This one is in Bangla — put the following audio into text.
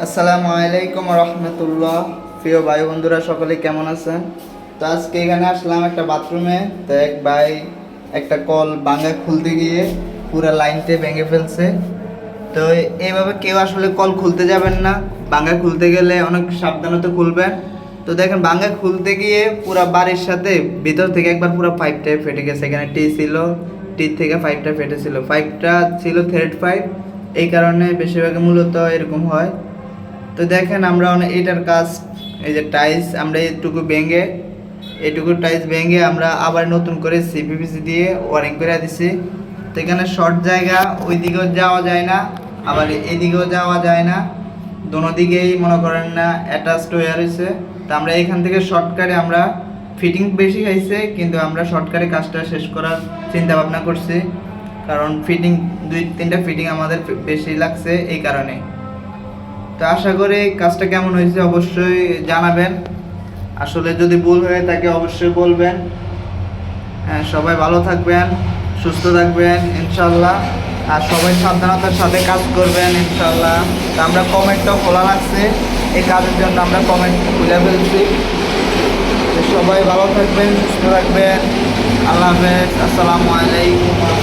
আসসালামু আলাইকুম রহমতুল্লাহ। প্রিয় ভাই বন্ধুরা, সকলে কেমন আছেন? তো আজকে এখানে আসলাম একটা বাথরুমে তো এক ভাই একটা কল ভাঙা খুলতে গিয়ে পুরো লাইনটা ভেঙে ফেলছে। তো এইভাবে কেউ আসলে কল খুলতে যাবেন না। ভাঙা খুলতে গেলে অনেক সাবধানতা খুলবেন। তো দেখেন ভাঙা খুলতে গিয়ে পুরো বাড়ির সাথে ভিতর থেকে একবার পুরো পাইপটা ফেটে গেছে। এখানে টি ছিল টি থেকে পাইপটা ফেটেছিল। পাইপটা ছিল থ্রেড পাইপ এই কারণে বেশিরভাগ মূলত এরকম হয়। তো দেখেন আমরা এটার কাজ, এই যে টাইলস আমরা এইটুকু ভেঙে, এটুকু টাইলস ভেঙে আমরা আবার নতুন করে সিপিপিসি দিয়ে ওয়ারিং করে দিছি। তো এখানে শর্ট জায়গা ওই দিকেও যাওয়া যায় না, আবার এদিকেও যাওয়া যায় না। দোনো দিকেই মনে করেন না অ্যাটাচড হয়ে রয়েছে তো আমরা এখান থেকে শর্টকাটে আমরা ফিটিং বেশি খাইছে, কিন্তু আমরা শর্টকাটে কাজটা শেষ করার চিন্তা ভাবনা করছি। কারণ ফিটিং দুই তিনটা ফিটিং আমাদের বেশি লাগছে এই কারণে। তো আশা করি কাজটা কেমন হয়েছে অবশ্যই জানাবেন। আসলে যদি ভুল হয়ে থাকে অবশ্যই বলবেন। হ্যাঁ, সবাই ভালো থাকবেন সুস্থ থাকবেন ইনশাল্লাহ। আর সবাই সাবধানতার সাথে কাজ করবেন ইনশাল্লাহ। তো আমরা কমেন্টটাও খোলা রাখছি এই কাজের জন্য আমরা কমেন্ট খুলে ফেলছি। সবাই ভালো থাকবেন সুস্থ থাকবেন। আল্লাহ হাফেজ আসসালামু আলাইকুম।